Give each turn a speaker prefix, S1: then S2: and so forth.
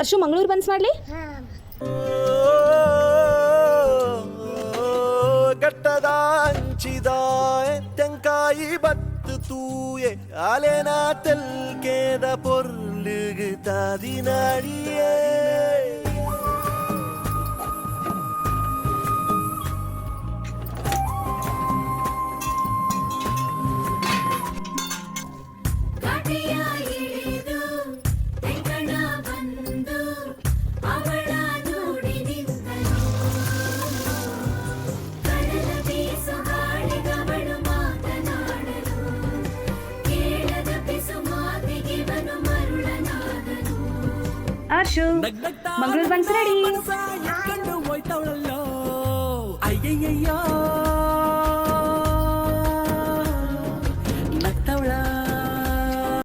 S1: ಅರ್ಶು Mangaluru buns ಮಾಡಲಿ?
S2: ಗಟ್ಟದಾಂಚಿದ ತೆಂಕಾಯಿ ಬತ್ತು ತೂಯೆ ಅಲೆನ ತೆಲ್ಕೇದ ಪೊರ್ಲುಗು ತಾದಿನಾಡಿಯೇ
S3: ಘಾಟಿಯ
S1: ಅರ್ಶು ಮಂಗಳೂರು ಬನ್ಸ್ ರೆಡಿ
S4: ಎಕ್ಕೊಂಡು ಹೋಯ್ತವಳಲ್ಲೋ ಅಯ್ಯಯ್ಯಯ್ಯೋ